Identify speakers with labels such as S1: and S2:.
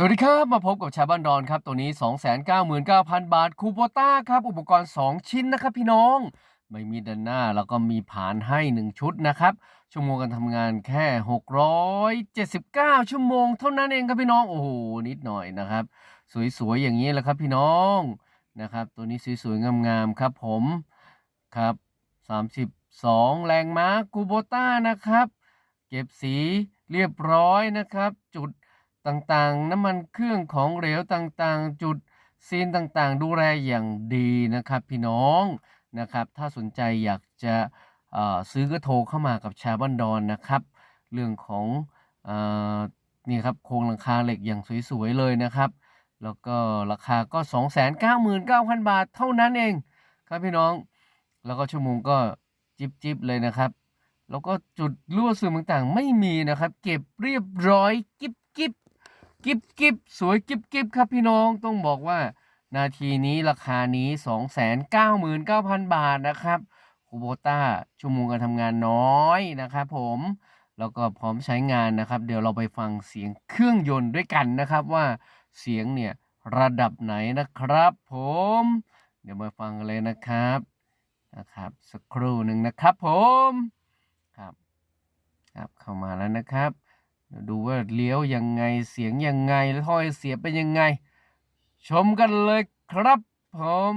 S1: สวัสดีครับ มาพบกับชาบ้านดอนครับ ตัวนี้ 299,000 บาท คูโบต้าครับ อุปกรณ์ 2 ชิ้นนะครับพี่น้อง ไม่มีด้านหน้าแล้วก็มีผานให้ 1 ชุดนะครับ ชั่วโมงการทำงานแค่ 679 ชั่วโมง เท่านั้นเองครับพี่น้อง โอ้โห นิดหน่อยนะครับ สวยๆ อย่างนี้แหละครับพี่น้องนะครับ ตัวนี้สวยๆ งามๆ ครับผมครับ 32 แรงม้าคูโบต้านะครับ เก็บสีเรียบร้อยนะครับ จุด ต่างๆ น้ำมันเครื่องของเหลวต่างๆ จุดซีนต่างๆ ดูแลอย่างดีนะครับพี่น้องนะครับ ถ้าสนใจอยากจะซื้อก็โทรเข้ามากับชาบ้านดอนนะครับ เรื่องของออนี่ครับโครงหลังคาเหล็กอย่างสวยๆเลยนะครับ แล้วก็ราคาก็ 299,000 บาทเท่านั้นเองครับพี่น้อง แล้วก็ชั่วโมงก็จิบๆเลยนะครับ แล้วก็จุดรั่วซึมต่างๆ ไม่มีนะครับ เก็บเรียบร้อย กิบกิบ กิบกิบสวยกิบกิบครับพี่น้องต้องบอกว่า นาทีนี้ราคานี้ 299,000 บาทนะครับคูโบต้าชั่วโมงการทำงานน้อยนะครับผมแล้วก็พร้อมใช้งานนะครับ เดี๋ยวเราไปฟังเสียงเครื่องยนต์ด้วยกันนะครับว่าเสียงเนี่ยระดับไหนนะครับ ผม เดี๋ยวมาฟังกันเลยนะครับนะครับ สักครู่หนึ่งนะครับผมครับครับเข้ามาแล้วนะครับ ดูว่าเลี้ยวยังไงเสียงยังไงแล้วถ้อยเสียบเป็นยังไง ชมกันเลยครับผม